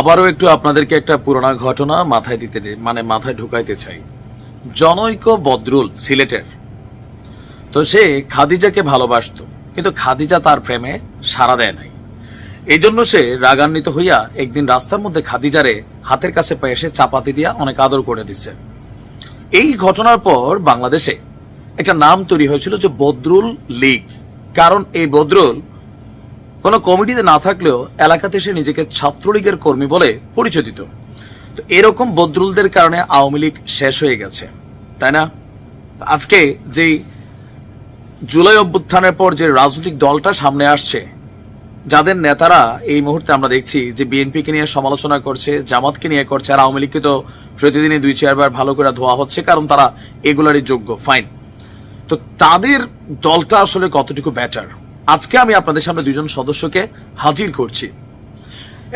আবারও একটু আপনাদেরকে একটা পুরোনো ঘটনা মাথায় দিতে মানে মাথায় ঢুকাইতে চাই। জনৈক বদরুল, সিলেটের। তো সে খাদিজাকে ভালোবাসতো, কিন্তু খাদিজা তার প্রেমে সাড়া দেয় নাই। এই জন্য সে রাগান্বিত হইয়া একদিন রাস্তার মধ্যে খাদিজারে হাতের কাছে পেয়ে এসে চাপাতি দিয়া অনেক আদর করে দিচ্ছে এই ঘটনার পর বাংলাদেশে একটা নাম তৈরি হয়েছিল যে বদরুল লীগ। কারণ এই বদরুল কোনো কমিটিতে না থাকলেও এলাকাতে সে নিজেকে ছাত্রলীগের কর্মী বলে পরিচয় দিত তো এরকম বদরুলদের কারণে আওয়ামী লীগ শেষ হয়ে গেছে, তাই না? আজকে যেই জুলাই অভ্যুত্থানের পর যে রাজনৈতিক দলটা সামনে আসছে, যাদের নেতারা এই মুহূর্তে আমরা দেখছি যে বিএনপিকে নিয়ে সমালোচনা করছে, জামাতকে নিয়ে করছে, আর আওয়ামী লীগকে তো প্রতিদিনই দুই চারবার ভালো করে ধোয়া হচ্ছে, কারণ তারা এগুলারই যোগ্য ফাইন তো তাদের দলটা আসলে কতটুকু ব্যাটার আজকে আমি আপনাদের সামনে দুজন সদস্যকে হাজির করছি।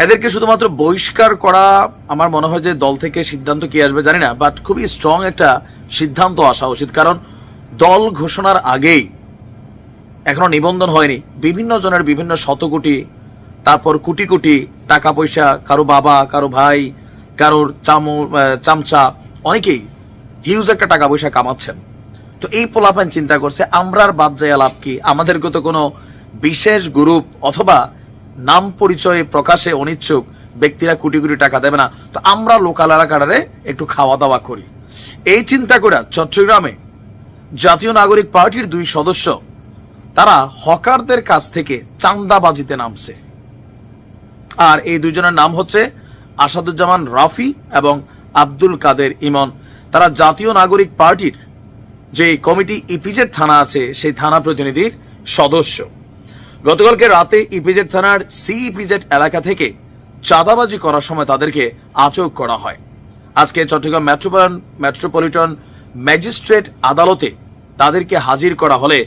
এদেরকে শুধুমাত্র বহিষ্কার করা আমার মনে হয় যে দল থেকে সিদ্ধান্ত কি আসবে জানি না বাট খুবই স্ট্রং একটা সিদ্ধান্ত আসা উচিত। কারণ দল ঘোষণার আগেই এখনও নিবন্ধন হয়নি। বিভিন্ন জনের বিভিন্ন শত কোটি তারপর কোটি কোটি টাকা পয়সা, কারও বাবা, কারও ভাই, কারোর চামু চামচা, অনেকেই হিউজ একটা টাকা পয়সা কামাচ্ছেন। তো এই পোলাপান চিন্তা করছে আমরা আর বাদ যায় লাভ কি? আমাদেরকে তো কোনো বিশেষ গ্রুপ অথবা নাম পরিচয় প্রকাশে অনিচ্ছুক ব্যক্তিরা কোটি কোটি টাকা দেবে না। তো আমরা লোকাল এলাকাটারে একটু খাওয়া দাওয়া করি। এই চিন্তা করে চট্টগ্রামে জাতীয় নাগরিক পার্টির দুই সদস্য, তারা হকারদের কাছ থেকে চান্দাবাজিতে নামছে। আর এই দুজনের নাম হচ্ছে আসাদুজ্জামান রাফি এবং আব্দুল কাদের ইমন। তারা জাতীয় নাগরিক পার্টির যে কমিটি ইপিজেড থানা আছে, সেই থানা প্রতিনিধির সদস্য। গতকালকে রাতে ইপিজেড থানার সি ইপিজেড এলাকা থেকে চাঁদাবাজি করার সময় তাদেরকে আটক করা হয়। আজকে চট্টগ্রাম মেট্রোপলিটন মেট্রোপলিটন ম্যাজিস্ট্রেট আদালতে তাদেরকে হাজির করা হলে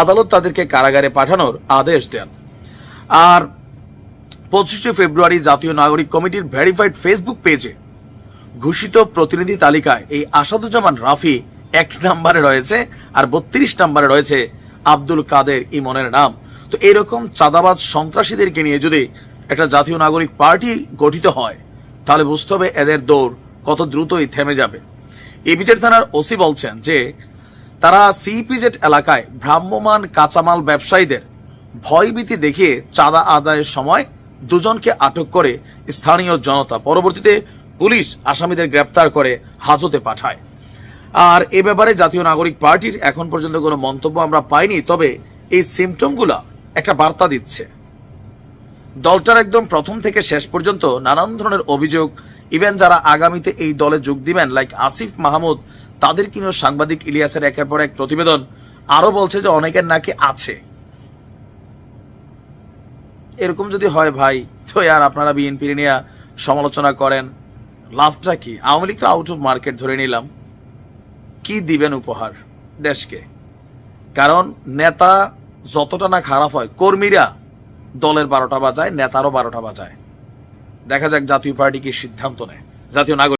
আদালত তাদেরকে কারাগারে পাঠানোর আদেশ দেন। আর পঁচিশে ফেব্রুয়ারি জাতীয় নাগরিক কমিটির ভেরিফাইড ফেসবুক পেজে ঘোষিত প্রতিনিধি তালিকায় এই আসাদুজ্জামান রাফি এক নাম্বারে রয়েছে আর বত্রিশ নাম্বারে রয়েছে আব্দুল কাদের ইমনের নাম। তো এরকম চাঁদাবাজ সন্ত্রাসীদেরকে নিয়ে যদি একটা জাতীয় নাগরিক পার্টি গঠিত হয়, তাহলে বুঝতে হবে এদের দৌড় কত দ্রুতই থেমে যাবে। এবিজেড থানার ওসি বলছেন যে, তারা সিপিজেড এলাকায় ভ্রাম্যমান কাঁচামাল ব্যবসায়ীদের ভয়ভীতি দেখিয়ে চাঁদা আদায়ের সময় দুজনকে আটক করে স্থানীয় জনতা। পরবর্তীতে পুলিশ আসামিদের গ্রেপ্তার করে হাজতে পাঠায়। আর এ ব্যাপারে জাতীয় নাগরিক পার্টির এখন পর্যন্ত কোনো মন্তব্য আমরা পাইনি, তবে এই সিমটমগুলা একটা বার্তা দিচ্ছে। দলটার একদম প্রথম থেকে শেষ পর্যন্ত নানান ধরনের অভিযোগ, ইভেন যারা আগামীতে এই দলে যোগ দিবেন লাইক আসিফ মাহমুদ, তাদের কিনো সাংবাদিক ইলিয়াসের একের পর এক প্রতিবেদন আরও বলছে যে অনেকের নাকি আছে। এরকম যদি হয় ভাই, তো আর আপনারা বিএনপি নিয়ে সমালোচনা করেন, লাভটা কি? আওয়ামী লীগ তো আউট অফ মার্কেট ধরে নিলাম। কি দিবেন উপহার দেশকে? কারণ নেতা যতটা না খারাপ হয়, কর্মীরা দলের বারোটা বাজায়, নেতারও বারোটা বাজায়। দেখা যাক জাতীয় পার্টি কি সিদ্ধান্ত নেয়। জাতীয় নাগরিক